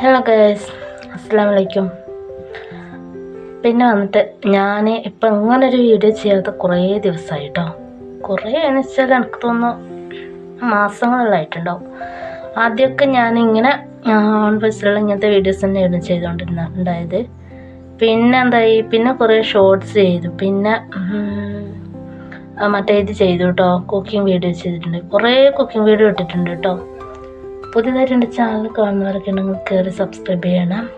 Hello guys അസ്സാം വലൈക്കും പിന്നെ വന്നിട്ട് ഞാൻ ഇപ്പം ഇങ്ങനെ ഒരു വീഡിയോ ചെയ്യാത്ത കുറേ ദിവസമായി കേട്ടോ കുറേ എന്ന് വെച്ചാൽ എനിക്ക് തോന്നുന്നു മാസങ്ങളിലായിട്ടുണ്ടാവും ആദ്യമൊക്കെ ഞാനിങ്ങനെ ഓൺ ബസ്സിലുള്ള ഇങ്ങനത്തെ വീഡിയോസ് തന്നെയായിരുന്നു ചെയ്തുകൊണ്ടിരുന്ന ഉണ്ടായത്. പിന്നെ എന്തായി? പിന്നെ കുറേ ഷോർട്സ് ചെയ്തു. പിന്നെ മറ്റേ ഇത് ചെയ്തു കേട്ടോ കുക്കിംഗ് വീഡിയോ ചെയ്തിട്ടുണ്ട്. കുറേ കുക്കിംഗ് വീഡിയോ ഇട്ടിട്ടുണ്ട് കേട്ടോ പുതിയതായിട്ട് എന്റെ ചാനൽ കാണുന്നവരൊക്കെ ഉണ്ടെങ്കിൽ കയറി സബ്സ്ക്രൈബ് ചെയ്യണം.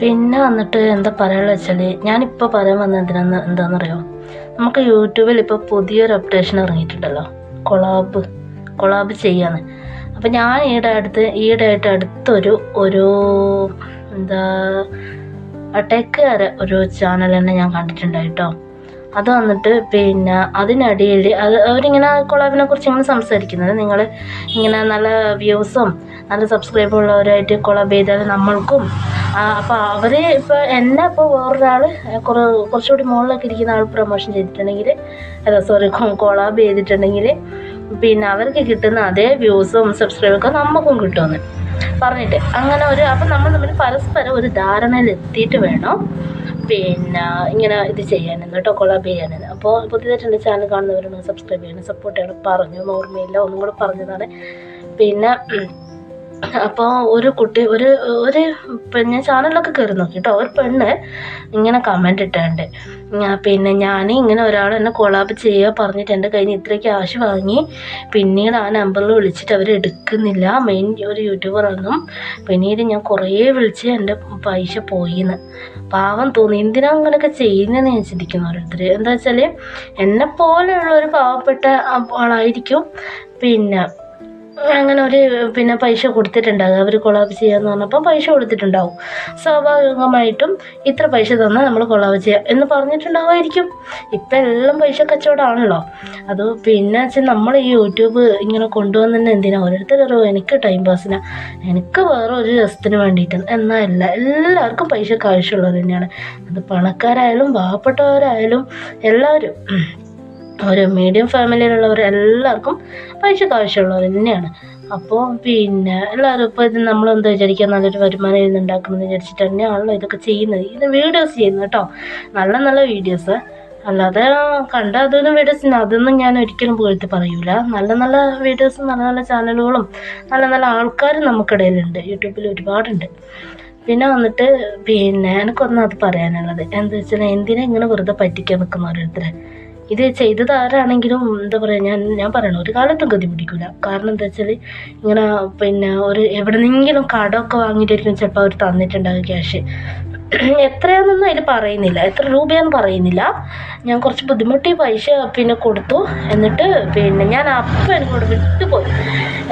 പിന്നെ വന്നിട്ട് എന്താ പറയാനുള്ള വെച്ചാൽ ഞാനിപ്പോൾ പറയാൻ വന്നത് എന്തിനാന്ന് എന്താണെന്നറിയോ നമുക്ക് യൂട്യൂബിൽ ഇപ്പോൾ പുതിയൊരു അപ്ഡേഷൻ ഇറങ്ങിയിട്ടുണ്ടല്ലോ. കൊളാബ് കൊളാബ് ചെയ്യാന്ന്. അപ്പം ഞാൻ ഈയിടെ അടുത്ത് ഈയിടെ ആയിട്ട് അടുത്തൊരു ഒരു എന്താ ടെക്കുകാരെ ഒരു ചാനൽ തന്നെ ഞാൻ കണ്ടിട്ടുണ്ടായിട്ടോ അത് വന്നിട്ട് പിന്നെ അതിനടിയിൽ അത് അവരിങ്ങനെ കൊളാബിനെ കുറിച്ച് ഇങ്ങനെ സംസാരിക്കുന്നത്. നിങ്ങൾ ഇങ്ങനെ നല്ല വ്യൂസും നല്ല സബ്സ്ക്രൈബ് ഉള്ളവരായിട്ട് കൊളാബ് ചെയ്താൽ നമ്മൾക്കും അപ്പോൾ അവർ ഇപ്പോൾ എന്നെ ഇപ്പോൾ വേറൊരാൾ കുറേ കുറച്ചുകൂടി മുകളിലൊക്കെ ഇരിക്കുന്ന ആൾ പ്രൊമോഷൻ ചെയ്തിട്ടുണ്ടെങ്കിൽ അല്ല സോറി കൊളാബ് ചെയ്തിട്ടുണ്ടെങ്കിൽ പിന്നെ അവർക്ക് കിട്ടുന്ന അതേ വ്യൂസും സബ്സ്ക്രൈബൊക്കെ നമുക്കും കിട്ടുമെന്ന് പറഞ്ഞിട്ട്. അങ്ങനെ ഒരു അപ്പം നമ്മൾ തമ്മിൽ പരസ്പരം ഒരു ധാരണയിൽ എത്തിയിട്ട് വേണം. പിന്നെ ഇങ്ങനെ ഇത് ചെയ്യാനെന്ന് കേട്ടോ കൊളാബ് ചെയ്യാനെന്ന് അപ്പോൾ പുതിയതായിട്ട് എന്റെ ചാനൽ കാണുന്നവരൊന്ന് സബ്സ്ക്രൈബ് ചെയ്യണം. സപ്പോർട്ട് ചെയ്യണം. പറഞ്ഞു ഓർമ്മയില്ല. ഒന്നും കൂടെ പറഞ്ഞതാണ്. പിന്നെ അപ്പോൾ ഒരു കുട്ടി ഒരു ഒരു ഞാൻ ചാനലിലൊക്കെ കയറി നോക്കി കേട്ടോ. ഒരു പെണ്ണ് ഇങ്ങനെ കമന്റ് ഇട്ടുണ്ട്. പിന്നെ ഞാൻ ഇങ്ങനെ ഒരാൾ എന്നെ കൊളാബ് ചെയ്യുക പറഞ്ഞിട്ട് എന്റെ കയ്യിൽ നിന്ന് ഇത്ര ക്യാഷ് വാങ്ങി പിന്നീട് ആ നമ്പറിൽ വിളിച്ചിട്ട് അവർ എടുക്കുന്നില്ല. മെയിൻ ഒരു യൂട്യൂബറാണെന്നും പിന്നീട് ഞാൻ കുറേ വിളിച്ച് എന്റെ പൈസ പോയിന്ന്. പാവം തോന്നി. എന്തിനാ അങ്ങനെയൊക്കെ ചെയ്യുന്നതെന്ന് ഞാൻ ചിന്തിക്കുന്നു ഓരോരുത്തർ എന്താ വെച്ചാൽ എന്നെ പോലെയുള്ള ഒരു പാവപ്പെട്ട ആളായിരിക്കും. പിന്നെ അങ്ങനെ ഒരു പിന്നെ പൈസ കൊടുത്തിട്ടുണ്ടാകും അവർ കൊളാബ് ചെയ്യാന്ന് പറഞ്ഞപ്പോൾ പൈസ കൊടുത്തിട്ടുണ്ടാവും. സ്വാഭാവികമായിട്ടും ഇത്ര പൈസ തന്നാൽ നമ്മൾ കൊളാബ് ചെയ്യാം. എന്ന് പറഞ്ഞിട്ടുണ്ടാവുമായിരിക്കും. ഇപ്പം എല്ലാം പൈസ കച്ചവടമാണല്ലോ. അത് പിന്നെ വെച്ചാൽ നമ്മൾ ഈ യൂട്യൂബ് ഇങ്ങനെ കൊണ്ടുവന്നെ എന്തിനാ? ഓരോരുത്തരോ എനിക്ക് ടൈം പാസിനാ എനിക്ക് വേറെ ഒരു രസത്തിന് വേണ്ടിയിട്ട്. എന്നല്ല എല്ലാവർക്കും പൈസക്ക് ആവശ്യമുള്ളത് തന്നെയാണ്. അത് പണക്കാരായാലും പാവപ്പെട്ടവരായാലും എല്ലാവരും. ഒരു മീഡിയം ഫാമിലിയിലുള്ളവർ എല്ലാവർക്കും പൈസക്ക് ആവശ്യമുള്ളവർ തന്നെയാണ്. അപ്പോൾ പിന്നെ എല്ലാവരും ഇപ്പോൾ ഇത് നമ്മളെന്താ വിചാരിക്കുക നല്ലൊരു വരുമാനം ഇരുന്ന് ഉണ്ടാക്കണമെന്ന് വിചാരിച്ചിട്ട് തന്നെയാണല്ലോ ഇതൊക്കെ ചെയ്യുന്നത്. ഇത് വീഡിയോസ് ചെയ്യുന്നത് കേട്ടോ. നല്ല നല്ല വീഡിയോസ് അല്ലാതെ കണ്ട അതൊന്നും വീഡിയോസ് അതൊന്നും ഞാൻ ഒരിക്കലും പോയിട്ട് പറയൂല. നല്ല നല്ല വീഡിയോസും നല്ല നല്ല ചാനലുകളും നല്ല നല്ല ആൾക്കാരും നമുക്കിടയിലുണ്ട്. യൂട്യൂബിൽ ഒരുപാടുണ്ട്. പിന്നെ വന്നിട്ട് പിന്നെ എനിക്കൊന്നും അത് പറയാനുള്ളത്. എന്താ വെച്ചാൽ എന്തിനാ ഇങ്ങനെ വെറുതെ പറ്റിക്കാൻ നിൽക്കുന്ന ഓരോരുത്തരെ ഇത് ചെയ്തത് ആരാണെങ്കിലും എന്താ പറയുക ഞാൻ ഞാൻ പറയണം ഒരു കാലത്തും ഗതി പിടിക്കില്ല കാരണം എന്താ വെച്ചാൽ ഇങ്ങനെ പിന്നെ ഒരു എവിടെ നിന്നെങ്കിലും കടമൊക്കെ വാങ്ങിയിട്ടായിരിക്കും ചിലപ്പോൾ അവർ തന്നിട്ടുണ്ടാകും ക്യാഷ്. എത്രയാണെന്നൊന്നും അതിൽ പറയുന്നില്ല. എത്ര രൂപയാണെന്ന് പറയുന്നില്ല. ഞാൻ കുറച്ച് ബുദ്ധിമുട്ടി പൈസ പിന്നെ കൊടുത്തു. എന്നിട്ട് പിന്നെ ഞാൻ അപ്പം എനിക്കോട് വിട്ടുപോയി.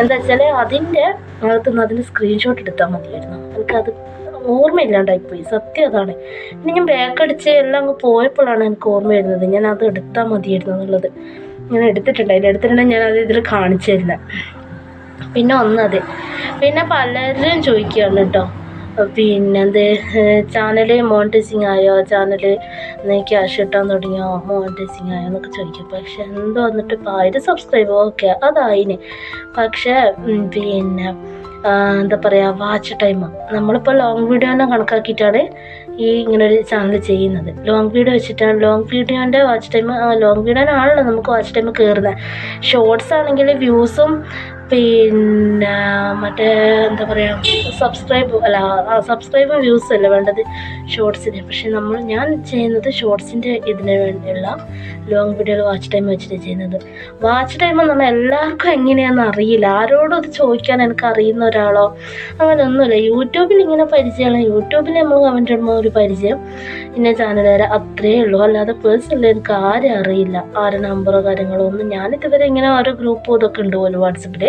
എന്താ വെച്ചാൽ അതിന്റെ അകത്തുനിന്ന് അതിന്റെ സ്ക്രീൻഷോട്ട് എടുത്താൽ മതിയായിരുന്നു. എനിക്കത് ഓർമ്മയില്ലാണ്ടായിപ്പോയി സത്യം അതാണ്. പിന്നെ ഞാൻ ബാക്ക് അടിച്ച് എല്ലാം അങ്ങ് പോയപ്പോഴാണ് എനിക്ക് ഓർമ്മ വരുന്നത്. ഞാൻ അത് എടുത്താൽ മതിയായിരുന്നു എന്നുള്ളത്. ഞാൻ എടുത്തിട്ടുണ്ട്. അതിൽ എടുത്തിട്ടുണ്ടെങ്കിൽ ഞാൻ അത് ഇതിൽ കാണിച്ചില്ല പിന്നെ ഒന്നത്. പിന്നെ പലരും ചോദിക്കുകയാണ് കേട്ടോ. പിന്നെന്ത്? ചാനൽ മോണിറ്റൈസിങ് ആയോ? ചാനൽ ക്യാഷ് കിട്ടാൻ തുടങ്ങിയോ? മോണിറ്റൈസിങ് ആയോ എന്നൊക്കെ ചോദിക്കും. പക്ഷെ എന്തോ വന്നിട്ട് ഇപ്പോൾ ആയിരം സബ്സ്ക്രൈബ് ഓക്കെ അതായിന്. പക്ഷേ പിന്നെ എന്താ പറയുക വാച്ച് ടൈം നമ്മളിപ്പോൾ ലോങ് വീഡിയോനെ കണക്കാക്കിയിട്ടാണ് ഈ ഒരു ചാനൽ ചെയ്യുന്നത്. ലോങ് വീഡിയോ വെച്ചിട്ടാണ് ലോങ് വീഡിയോന്റെ വാച്ച് ടൈം ലോങ് വീഡിയോനാണല്ലോ നമുക്ക് വാച്ച് ടൈം കയറുന്നത് ഷോർട്സ് ആണെങ്കിൽ വ്യൂസും പിന്നെ മറ്റേ എന്താ പറയുക സബ്സ്ക്രൈബ് അല്ല സബ്സ്ക്രൈബും വ്യൂസ് അല്ല വേണ്ടത് ഷോർട്സിന് പക്ഷെ നമ്മൾ ഞാൻ ചെയ്യുന്നത് ഷോർട്സിന്റെ ഇതിന് വേണ്ടിയുള്ള ലോങ് വീഡിയോയിൽ വാച്ച് ടൈം വെച്ചിട്ട് ചെയ്യുന്നത്. വാച്ച് ടൈം എന്ന് പറഞ്ഞാൽ എല്ലാവർക്കും എങ്ങനെയാണെന്ന് അറിയില്ല. ആരോടും അത് ചോദിക്കാൻ എനിക്ക് അറിയുന്ന ഒരാളോ അങ്ങനെ ഒന്നുമില്ല യൂട്യൂബിൽ ഇങ്ങനെ പരിചയമാണ് യൂട്യൂബിൽ നമ്മൾ കമന്റ് ഇടുമ്പോൾ ഒരു പരിചയം. ഇന്ന ചാനലുകാരെ അത്രയേ ഉള്ളൂ. അല്ലാതെ പേഴ്സണലി എനിക്ക് ആരും അറിയില്ല. ആരെ നമ്പറോ കാര്യങ്ങളോ ഒന്നും ഞാനിതുവരെ ഇങ്ങനെ ഓരോ ഗ്രൂപ്പും ഇതൊക്കെ ഉണ്ട് പോലും വാട്സപ്പിൽ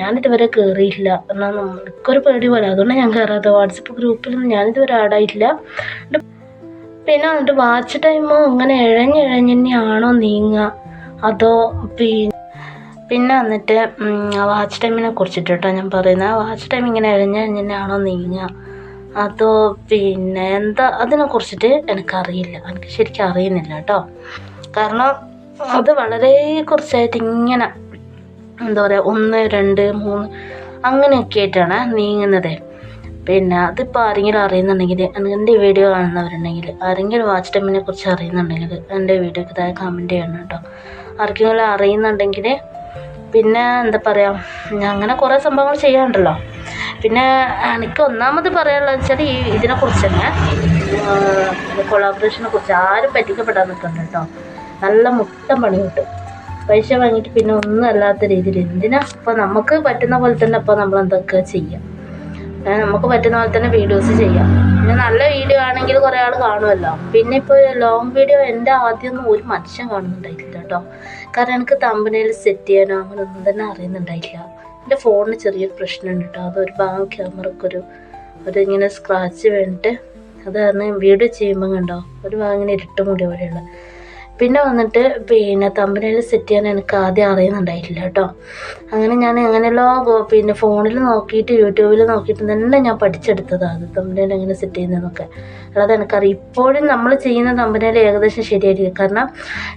ഞാനിതുവരെ കയറിയില്ല എന്നാൽ നമുക്കൊരു പേടി പോലെ. അതുകൊണ്ട് ഞാൻ കയറാതെ വാട്സപ്പ് ഗ്രൂപ്പിലൊന്നും ഞാനിതുവരെ ആഡായിട്ടില്ല പിന്നെ എന്നിട്ട് വാച്ച് ടൈമോ അങ്ങനെ ഇഴഞ്ഞിഴഞ്ഞ് തന്നെയാണോ നീങ്ങുക അതോ പിന്നെ പിന്നെ വന്നിട്ട് വാച്ച് ടൈമിനെ കുറിച്ചിട്ട് കേട്ടോ ഞാൻ പറയുന്നത് വാച്ച് ടൈം ഇങ്ങനെ ഇഴഞ്ഞ് നീങ്ങുക അതോ പിന്നെ എന്താ? അതിനെ കുറിച്ചിട്ട് എനിക്കറിയില്ല. എനിക്ക് ശരിക്കും അറിയുന്നില്ല കേട്ടോ. കാരണം അത് വളരെ കുറച്ചായിട്ട് ഇങ്ങനെ എന്താ പറയുക ഒന്ന് രണ്ട് മൂന്ന് അങ്ങനെയൊക്കെ ആയിട്ടാണ് നീങ്ങുന്നത്. പിന്നെ അതിപ്പോൾ ആരെങ്കിലും അറിയുന്നുണ്ടെങ്കിൽ എന്റെ വീഡിയോ കാണുന്നവരുണ്ടെങ്കിൽ ആരെങ്കിലും വാച്ച് ടൈമിനെ കുറിച്ച് അറിയുന്നുണ്ടെങ്കിൽ എന്റെ വീഡിയോക്ക് താഴെ കമന്റ് ചെയ്യണം കേട്ടോ. ആർക്കെങ്കിലും അറിയുന്നുണ്ടെങ്കിൽ പിന്നെ എന്താ പറയുക അങ്ങനെ കുറേ സംഭവങ്ങൾ ചെയ്യാനുണ്ടല്ലോ പിന്നെ എനിക്ക് ഒന്നാമത് പറയാനുള്ളത് വെച്ചാൽ ഈ ഇതിനെക്കുറിച്ച് തന്നെ കൊളാബറേഷനെ കുറിച്ച് ആരും പറ്റിക്കപ്പെടാൻ നിൽക്കണ്ട കേട്ടോ. നല്ല മുട്ടം പണി കിട്ടും. പൈസ വാങ്ങിയിട്ട് പിന്നെ ഒന്നും അല്ലാത്ത രീതിയിൽ എന്തിനാ ഇപ്പം നമുക്ക് പറ്റുന്ന പോലെ തന്നെ ഇപ്പം നമ്മൾ എന്തൊക്കെ ചെയ്യാം? നമുക്ക് പറ്റുന്ന പോലെ തന്നെ വീഡിയോസ് ചെയ്യാം. പിന്നെ നല്ല വീഡിയോ ആണെങ്കിൽ കുറേ ആൾ കാണുമല്ലോ. പിന്നെ ഇപ്പോൾ ലോങ് വീഡിയോ എന്റെ ആദ്യമൊന്നും ഒരു മനുഷ്യൻ കാണുന്നുണ്ടായിട്ടില്ല കേട്ടോ. കാരണം എനിക്ക് തമ്പനയിൽ സെറ്റ് ചെയ്യാനോ അങ്ങനെ ഒന്നും തന്നെ അറിയുന്നുണ്ടായില്ല എന്റെ ഫോണിന് ചെറിയൊരു പ്രശ്നമുണ്ട് കേട്ടോ. അതൊരു ഭാഗം ക്യാമറക്ക് ഒരു ഒരു സ്ക്രാച്ച് വേണ്ടിട്ട് അത് കാരണം വീഡിയോ ചെയ്യുമ്പോൾ കണ്ടോ ഒരു ഭാഗം ഇങ്ങനെ ഇരുട്ട് മുടി പോലെയുള്ള പിന്നെ വന്നിട്ട് പിന്നെ തമ്പനയിൽ സെറ്റ് ചെയ്യാൻ എനിക്ക് ആദ്യം അറിയുന്നുണ്ടായിട്ടില്ല കേട്ടോ. അങ്ങനെ ഞാൻ എങ്ങനെയല്ലോ പിന്നെ ഫോണിൽ നോക്കിയിട്ട് യൂട്യൂബിൽ നോക്കിയിട്ട് തന്നെ ഞാൻ പഠിച്ചെടുത്തതാണ് തമ്പനയിൽ എങ്ങനെ സെറ്റ് ചെയ്യുന്നതെന്നൊക്കെ. അല്ലാതെ എനിക്കറിയാം ഇപ്പോഴും നമ്മൾ ചെയ്യുന്ന തമ്പനയിൽ ഏകദേശം ശരിയായിരിക്കും. കാരണം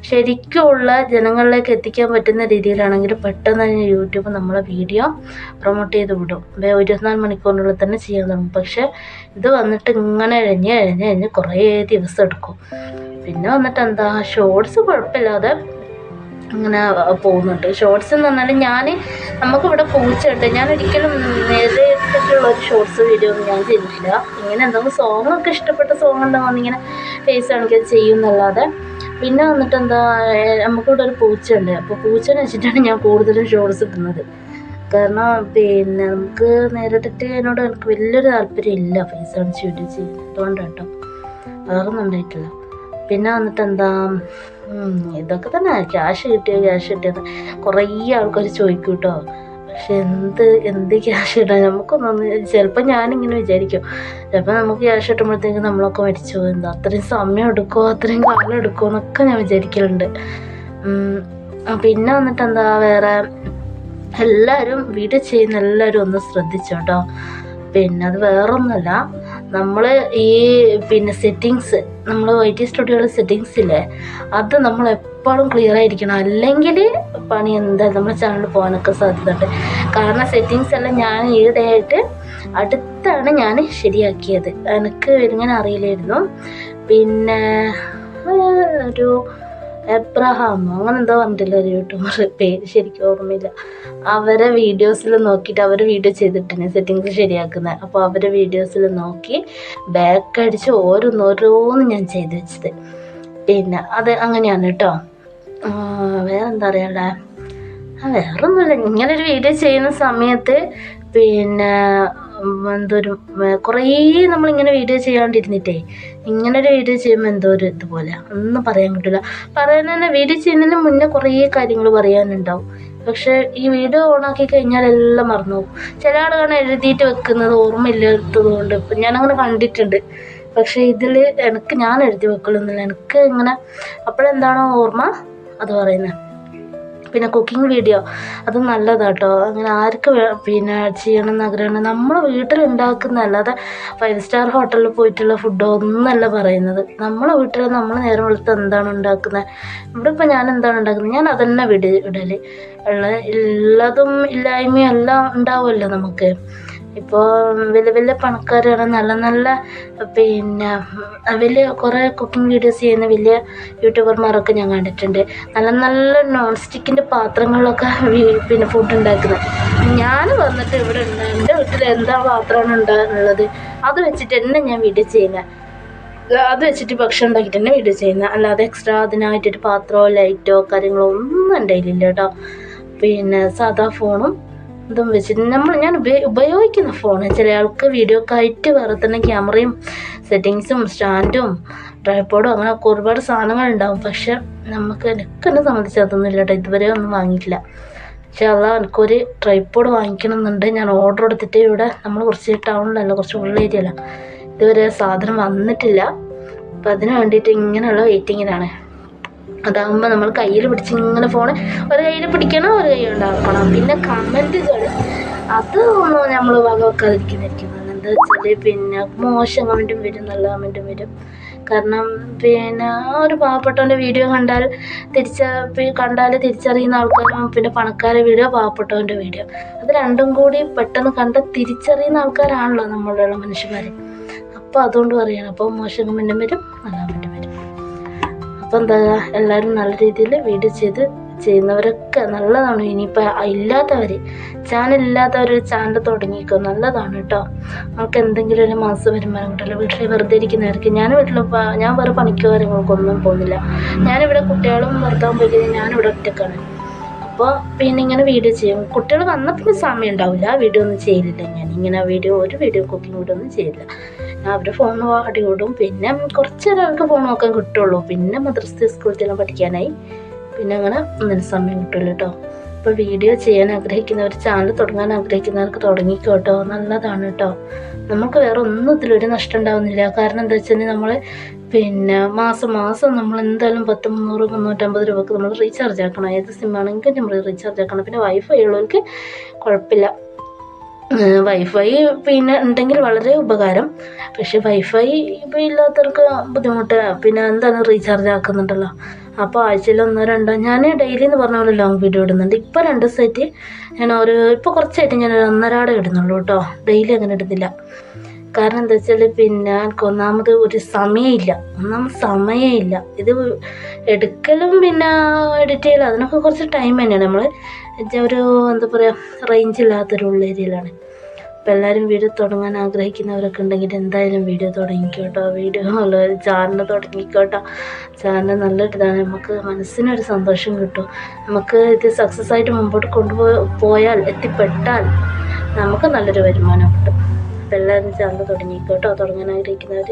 ശരിക്കുമുള്ള ജനങ്ങളിലേക്ക് എത്തിക്കാൻ പറ്റുന്ന രീതിയിലാണെങ്കിൽ പെട്ടെന്ന് തന്നെ യൂട്യൂബ് നമ്മളെ വീഡിയോ പ്രൊമോട്ട് ചെയ്ത് വിടും. ഇരുപത്തിനാല് മണിക്കൂറിനുള്ളിൽ തന്നെ ചെയ്യാൻ തുടങ്ങും. പക്ഷേ ഇത് വന്നിട്ട് ഇങ്ങനെ എഴഞ്ഞ് എഴഞ്ഞ് എഴഞ്ഞ് കുറേ ദിവസം എടുക്കും. പിന്നെ വന്നിട്ട് എന്താ ഷോർട്സ് കുഴപ്പമില്ലാതെ ഇങ്ങനെ പോകുന്നുണ്ട്. ഷോർട്സ് എന്ന് പറഞ്ഞാൽ ഞാൻ നമുക്കിവിടെ പൂച്ചയുണ്ട് ഞാൻ ഒരിക്കലും നേരിട്ടുള്ള ഒരു ഷോർട്സ് വീഡിയോ ഒന്നും ഞാൻ ചെയ്തിട്ടില്ല. ഇങ്ങനെ എന്തെങ്കിലും സോങ് ഒക്കെ ഇഷ്ടപ്പെട്ട സോങ് ഉണ്ടെങ്കിൽ ഇങ്ങനെ ഫേസ് കാണിക്കാൻ ചെയ്യും എന്നല്ലാതെ. പിന്നെ വന്നിട്ട് എന്താ നമുക്കിവിടെ ഒരു പൂച്ചയുണ്ട് അപ്പോൾ പൂച്ചനെ വെച്ചിട്ടാണ് ഞാൻ കൂടുതലും ഷോർട്സ് ഇടുന്നത്. കാരണം പിന്നെ നമുക്ക് നേരിട്ടിട്ട് എന്നോട് എനിക്ക് വലിയൊരു താല്പര്യം ഇല്ല ഫേസ് കാണിച്ച് വീഡിയോ ചെയ്യുന്നത്. കേട്ടോ വേറൊന്നും ഉണ്ടായിട്ടില്ല. പിന്നെ വന്നിട്ട് എന്താ ഇതൊക്കെ തന്നെ ക്യാഷ് കിട്ടിയോ ക്യാഷ് കിട്ടിയത് കുറേ ആൾക്കാർ ചോദിക്കും കേട്ടോ പക്ഷെ എന്ത് എന്ത് ക്യാഷ് ഇടാൻ? നമുക്കൊന്നും ചിലപ്പോൾ ഞാനിങ്ങനെ വിചാരിക്കും. ചിലപ്പോൾ നമുക്ക് ക്യാഷ് കിട്ടുമ്പോഴത്തേക്ക് നമ്മളൊക്കെ മരിച്ചു എന്താ അത്രയും സമയം എടുക്കുമോ അത്രയും കാലം എടുക്കുമോ എന്നൊക്കെ ഞാൻ വിചാരിക്കലുണ്ട്. പിന്നെ വന്നിട്ട് എന്താ വേറെ എല്ലാവരും വീട് ചെയ്യുന്ന എല്ലാവരും ഒന്ന് ശ്രദ്ധിച്ചോട്ടോ. പിന്നെ അത് വേറൊന്നുമല്ല നമ്മൾ ഈ പിന്നെ സെറ്റിങ്സ് നമ്മൾ ഐ ടി സ്റ്റുഡിയോയുടെ സെറ്റിങ്സ് ഇല്ലേ അത് നമ്മൾ എപ്പോഴും ക്ലിയർ ആയിരിക്കണം. അല്ലെങ്കിൽ പണി എന്താ നമ്മുടെ ചാനൽ പോകാനൊക്കെ സാധ്യതയുണ്ട്. കാരണം സെറ്റിങ്സ് എല്ലാം ഞാൻ ഈയിടെയായിട്ട് അടുത്താണ് ഞാൻ ശരിയാക്കിയത്. എനിക്ക് ഇങ്ങനെ അറിയില്ലായിരുന്നു. പിന്നെ ഒരു എബ്രഹാമോ അങ്ങനെ എന്തോ പറഞ്ഞിട്ടില്ല ഒരു യൂട്യൂബർ? പേര് ശരിക്കും ഓർമ്മയില്ല. അവരെ വീഡിയോസിൽ നോക്കിയിട്ട് അവർ വീഡിയോ ചെയ്തിട്ടുണ്ട് സെറ്റിങ്സ് ശരിയാക്കുന്നത് അപ്പോൾ അവരെ വീഡിയോസിൽ നോക്കി ബാക്ക് അടിച്ച് ഓരോന്നോരോന്ന് ഞാൻ ചെയ്ത് വെച്ചത്. പിന്നെ അത് അങ്ങനെയാണ് കേട്ടോ ആ, വേറെ എന്താ പറയണ്ടേ വേറൊന്നുമില്ല. ഇങ്ങനൊരു വീഡിയോ ചെയ്യുന്ന സമയത്ത് പിന്നെ എന്തൊരു കുറേ നമ്മളിങ്ങനെ വീഡിയോ ചെയ്യാണ്ടിരുന്നിട്ടേ ഇങ്ങനെ ഒരു വീഡിയോ ചെയ്യുമ്പോൾ എന്തോ ഒരു ഇതുപോലെ. ഒന്നും പറയാൻ കിട്ടില്ല പറയാൻ തന്നെ വീഡിയോ ചെയ്യുന്നതിന് മുന്നേ കുറേ കാര്യങ്ങൾ പറയാനുണ്ടാവും. പക്ഷെ ഈ വീഡിയോ ഓണാക്കി കഴിഞ്ഞാൽ എല്ലാം മറന്നു പോകും. ചില ആളുകളാണ് എഴുതിയിട്ട് വെക്കുന്നത് ഓർമ്മയില്ലാത്തത് കൊണ്ട് ഇപ്പം ഞാനങ്ങനെ കണ്ടിട്ടുണ്ട്. പക്ഷേ ഇതിൽ എനിക്ക് ഞാൻ എഴുതി വെക്കലൊന്നുമില്ല. എനിക്ക് ഇങ്ങനെ അപ്പോഴെന്താണോ ഓർമ്മ അത് പറയുന്നത് പിന്നെ കുക്കിംഗ് വീഡിയോ അത് കേട്ടോ അങ്ങനെ ആർക്ക് പിന്നെ ചെയ്യണം എന്ന് ആഗ്രഹമുണ്ട്. നമ്മൾ വീട്ടിലുണ്ടാക്കുന്നതല്ലാതെ ഫൈവ് സ്റ്റാർ ഹോട്ടലിൽ പോയിട്ടുള്ള ഫുഡോ ഒന്നല്ല പറയുന്നത്. നമ്മളെ വീട്ടിൽ നമ്മൾ നേരം വെളുത്ത് എന്താണ് ഉണ്ടാക്കുന്നത് ഇവിടെ ഇപ്പോൾ ഞാൻ എന്താണ് ഉണ്ടാക്കുന്നത് ഞാൻ അതന്നെ വിട ഇടൽ ഉള്ള ഉള്ളതും ഇല്ലായ്മയും എല്ലാം ഉണ്ടാവുമല്ലോ നമുക്ക്. ഇപ്പോൾ വലിയ വലിയ പണക്കാരാണ്. നല്ല നല്ല പിന്നെ വലിയ കുറേ കുക്കിംഗ് വീഡിയോസ് ചെയ്യുന്ന വലിയ യൂട്യൂബർമാരൊക്കെ ഞാൻ കണ്ടിട്ടുണ്ട്. നല്ല നല്ല നോൺ സ്റ്റിക്കിന്റെ പാത്രങ്ങളൊക്കെ പിന്നെ ഫുഡ് ഉണ്ടാക്കുന്നത്. ഞാൻ വന്നിട്ട് ഇവിടെ ഉണ്ട്. എന്റെ വീട്ടിൽ എന്താ പാത്രമാണ് ഉണ്ടാകുന്നത് അത് വെച്ചിട്ട് തന്നെ ഞാൻ വീഡിയോ ചെയ്യുന്നത് അത് വെച്ചിട്ട് ഭക്ഷണം ഉണ്ടാക്കിയിട്ട് തന്നെ വീഡിയോ ചെയ്യുന്നത് അല്ലാതെ എക്സ്ട്രാ അതിനായിട്ടൊരു പാത്രമോ ലൈറ്റോ കാര്യങ്ങളോ ഒന്നും ഉണ്ടായില്ല കേട്ടോ. പിന്നെ സാധാ ഫോണും ഇതും വെച്ചിട്ട് നമ്മൾ ഞാൻ ഉപയോ- ഉപയോഗിക്കുന്ന ഫോണ് ചില ആൾക്ക് വീഡിയോക്കായിട്ട് വേറെ തന്നെ ക്യാമറയും സെറ്റിങ്സും സ്റ്റാൻഡും ട്രൈപ്പോഡും അങ്ങനെ ഒരുപാട് സാധനങ്ങൾ ഉണ്ടാവും. പക്ഷെ നമുക്ക് എനിക്കെന്നെ സംബന്ധിച്ച് അതൊന്നും ഇല്ല കേട്ടോ. ഇതുവരെ ഒന്നും വാങ്ങിയിട്ടില്ല. പക്ഷെ അതാ എനിക്കൊരു ട്രൈപ്പോഡ് വാങ്ങിക്കണം എന്നുണ്ട്. ഞാൻ ഓർഡർ എടുത്തിട്ട് ഇവിടെ നമ്മൾ കുറച്ച് ടൗണിലല്ല കുറച്ച് ഉള്ള ഏരിയയിലാണ് ഇതുവരെ സാധനം വന്നിട്ടില്ല. അപ്പം അതിന് വേണ്ടിയിട്ട് ഇങ്ങനെയുള്ള വെയിറ്റിങ്ങിലാണ് അതാകുമ്പോൾ നമ്മൾ കയ്യിൽ പിടിച്ച് ഇങ്ങനെ ഫോൺ ഒരു കയ്യിൽ പിടിക്കണം ഒരു കൈ ഉണ്ടാക്കണം. പിന്നെ കമന്റുകൾ അത് നമ്മൾ വക വെക്കാതിരിക്കുന്നതായിരിക്കും എന്താ വെച്ചാൽ പിന്നെ മോശം കമന്റും വരും നല്ല കമന്റും വരും. കാരണം പിന്നെ ഒരു പാവപ്പെട്ടവന്റെ വീഡിയോ കണ്ടാൽ തിരിച്ച കണ്ടാൽ തിരിച്ചറിയുന്ന ആൾക്കാരും പിന്നെ പണക്കാരെ വീഡിയോ പാവപ്പെട്ടവന്റെ വീഡിയോ അത് രണ്ടും കൂടി പെട്ടെന്ന് കണ്ട തിരിച്ചറിയുന്ന ആൾക്കാരാണല്ലോ നമ്മളുള്ള മനുഷ്യന്മാർ അപ്പോൾ അതുകൊണ്ട് പറയുകയാണ് അപ്പോൾ മോശം കമന്റും വരും നല്ല അപ്പോൾ എന്താ എല്ലാവരും നല്ല രീതിയിൽ വീഡിയോ ചെയ്ത് ചെയ്യുന്നവരൊക്കെ നല്ലതാണ്. ഇനിയിപ്പോൾ ഇല്ലാത്തവർ ചാനൽ ഇല്ലാത്തവർ ചാനൽ തുടങ്ങിക്കോ നല്ലതാണ് കേട്ടോ നമുക്ക് എന്തെങ്കിലും ഒരു മാസ വരുമാനം കിട്ടില്ല വീട്ടിൽ വെറുതെ ഇരിക്കുന്നവർക്ക് ഞാൻ വീട്ടിൽ ഞാൻ വേറെ പണിക്കോ കാര്യങ്ങൾക്കൊന്നും പോകുന്നില്ല. ഞാനിവിടെ കുട്ടികളും ഭർത്താവും പോയി ഞാനിവിടെ ഒറ്റക്കാണ്. അപ്പോൾ പിന്നെ ഇങ്ങനെ വീഡിയോ ചെയ്യും. കുട്ടികൾ വന്നാൽ പിന്നെ സമയം ഉണ്ടാവില്ല. വീഡിയോ ഒന്നും ചെയ്യില്ല. ഞാൻ ഇങ്ങനെ വീഡിയോ ഒരു വീഡിയോ കുക്കിംഗ് വീഡിയോ ഒന്നും ചെയ്യില്ല. അവർ ഫോൺ അടി വിടും പിന്നെ കുറച്ച് നേരം അവർക്ക് ഫോൺ നോക്കാൻ കിട്ടുള്ളൂ. പിന്നെ മദ്രസ സ്കൂളിൽ പഠിക്കാനായി. പിന്നെ അങ്ങനെ ഒന്നിന് സമയം കിട്ടുമല്ലോ കേട്ടോ അപ്പോൾ വീഡിയോ ചെയ്യാൻ ആഗ്രഹിക്കുന്നവർ ചാനൽ തുടങ്ങാൻ ആഗ്രഹിക്കുന്നവർക്ക് തുടങ്ങിക്കോ കേട്ടോ നല്ലതാണ് കേട്ടോ നമുക്ക് വേറെ ഒന്നും ഇതിലൊരു നഷ്ടം ഉണ്ടാവുന്നില്ല. കാരണം എന്താ വെച്ചാൽ നമ്മൾ പിന്നെ മാസം മാസം നമ്മൾ എന്തായാലും പത്ത് മുന്നൂറ് മുന്നൂറ്റമ്പത് രൂപക്ക് നമ്മൾ റീചാർജ് ആക്കണം. ഏത് സിമ്മാണെങ്കിലും നമ്മൾ റീചാർജ് ആക്കണം. പിന്നെ വൈഫൈ ഉള്ളവർക്ക് കുഴപ്പമില്ല. വൈഫൈ പിന്നെ ഉണ്ടെങ്കിൽ വളരെ ഉപകാരം. പക്ഷെ വൈഫൈ ഇപ്പോൾ ഇല്ലാത്തവർക്ക് ബുദ്ധിമുട്ട്. പിന്നെ എന്താണ് റീചാർജ് ആക്കുന്നുണ്ടല്ലോ. അപ്പോൾ ആഴ്ചയിൽ ഒന്നോ രണ്ടോ ഞാൻ ഡെയിലി എന്ന് പറഞ്ഞ പോലെ ലോങ് വീഡിയോ ഇടുന്നുണ്ട്. ഇപ്പോൾ രണ്ട് ദിവസമായിട്ട് ഞാൻ ഒരു ഇപ്പോൾ കുറച്ചായിട്ട് ഞാൻ ഒന്നരാടെ ഇടുന്നുള്ളൂ കേട്ടോ ഡെയിലി അങ്ങനെ ഇടുന്നില്ല. കാരണം എന്താ വെച്ചാൽ പിന്നെ ഒന്നാമത് ഒരു സമയമില്ല. ഒന്നാമത് സമയമില്ല. ഇത് എടുക്കലും പിന്നെ എഡിറ്റ് ചെയ്യലും അതിനൊക്കെ കുറച്ച് ടൈം തന്നെയാണ്. നമ്മൾ ഒരു എന്താ പറയുക റേഞ്ച് ഇല്ലാത്തൊരു ഉള്ള ഏരിയയിലാണ് അപ്പോൾ എല്ലാവരും വീഡിയോ തുടങ്ങാൻ ആഗ്രഹിക്കുന്നവരൊക്കെ ഉണ്ടെങ്കിൽ എന്തായാലും വീഡിയോ തുടങ്ങിക്കോട്ടോ. വീഡിയോ ഉള്ള ചാനൽ തുടങ്ങിക്കോട്ടോ. ചാനൽ നല്ലൊരു ഇതാണ്. നമുക്ക് മനസ്സിനൊരു സന്തോഷം കിട്ടും. നമുക്ക് ഇത് സക്സസ് ആയിട്ട് മുമ്പോട്ട് കൊണ്ടുപോയാൽ പോയാൽ എത്തിപ്പെട്ടാൽ നമുക്ക് നല്ലൊരു വരുമാനം കിട്ടും. ചാനൽ കേട്ടോ തുടങ്ങാൻ ആഗ്രഹിക്കുന്നവർ